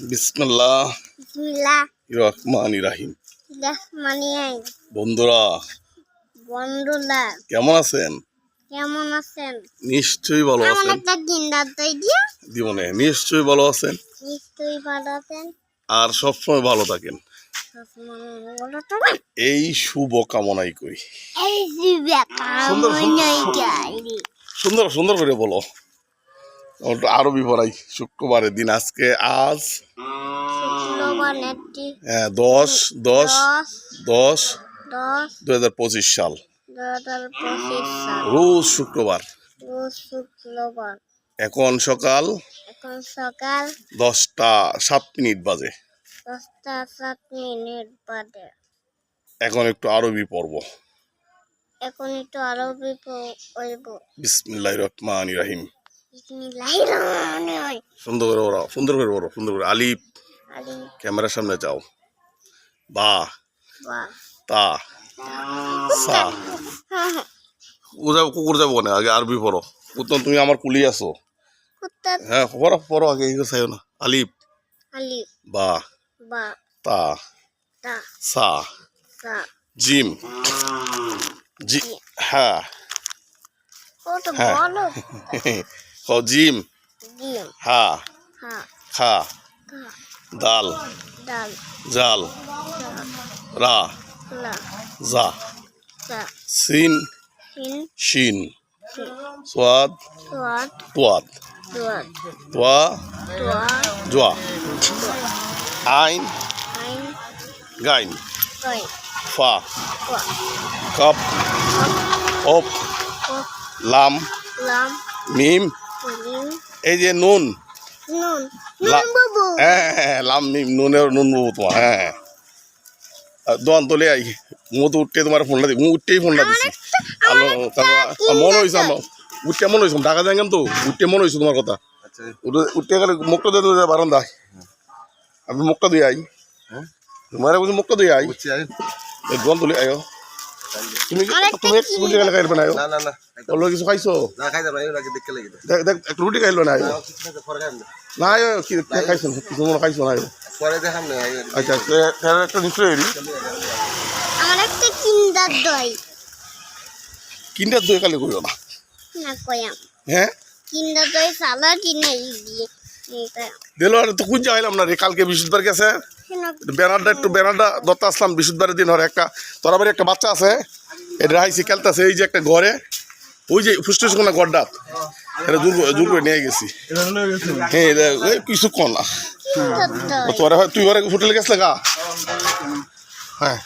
বিসমিল্লাহ। বিসমিল্লাহ। রহমান রাহিম বন্ধুরা বন্ধুরা। কেমন আছেন? কেমন আছেন? নিশ্চয়ই ভালো আছেন। একটা কিন্ডার দই দিয়ে। জীবনে নিশ্চয়ই ভালো আছেন। নিশ্চয়ই ভালো আছেন। আর সবসময় ভালো থাকেন। এই শুভ কামনাই করি। সুন্দর, সুন্দর সুন্দর করে বলো। ওটা আরবি পড়াই শুক্রবারের দিন আজকে আজ হ্যাঁ, দশ দশ দশ দু হাজার পঁচিশ সাল। রোজ শুক্রবার। এখন সকাল সকাল দশটা সাত মিনিট বাজে। দশটা সাত মিনিট এখন একটু আরবি পড়ব এখন একটু আরবি পড়ব বিসমিল্লাহির রহমানির রহিম। সুন্দর করে ওরা সুন্দর করে ওরা সুন্দর করে। আলিফ ক্যামেরার সামনে যাও। বা তা সা। ও যাব কুকুর যাব না আগে আরবি পড়ো। উত্তম তুমি আমার কুলি আছো। কুত্তা হ্যাঁ পড়ো পড়ো আগে এগুলো চাইও না। আলিফ। বা। তা। সা। জিম। জি হ্যাঁ। হ্যাঁ। বলো ক জিম হা খা দাল জাল রা জা সিন শিন সোয়াদ তোয়াদ তোয়া জোয়া আইন গাইন ফা কাপ অপ লাম মিম এই যে নুন। হ্যাঁ হ্যাঁ, হ্যাঁ লাম মিম নুনের নুন তোমার হ্যাঁ দোয়ান তোলে আই উঠতে তোমার ফোনটা দিই মু উঠতেই ফোনটা দিছি। আলো তারপর মনে হয়েছে আমার উঠতে মনে হয়েছে ঢাকা যাইলাম তো? উঠতে মনে হয়েছে তোমার কথা। উঠে- উঠতে গেলে মুখটা দিয়ে বারান্দায়। আমি মুখটা দিয়ে আই। তোমার বলছি মুখটা দিয়ে আই। দোয়ান তুলে আয়ো। তুমি তুমি রুটি খাইলে খাইবে না না না না। ওগুলো কিছু খাইছো? না দেখতে লাগে দেখ দেখ একটু রুটি খাইলো না আয়ো পরে খাইম না। না আয়ো কি খাইছো? কিছু মনে খাইছো না আয়ো পরে দেখাম না আচ্ছা তাহলে একটা নিশ্চয়ই এরি। আমার একটা কিন্ডার দই। কিনটা দুই কালে করিও না। না হ্যাঁ? কিন্ডার দই সালা কিনে দিয়ে এই দিল আর তো কোন যাইলাম না রে? কালকে বৃহস্পতিবার গেছে। ব্যানারটা একটু ব্যানারটা দত্তা আসলাম বিশুদ্ধবারের দিন হরে একটা তোর বাড়ি একটা বাচ্চা আছে এটা হাইসি খেলতেছে এই যে একটা ঘরে ওই যে ফুসটুস কোনা গড্ডা এটা দূর দূর করে নিয়ে গেছি। হ্যাঁ এটা কিছু কন না। তোরা হয় তুই ঘরে হোটেলে গেছিলে গা? হ্যাঁ।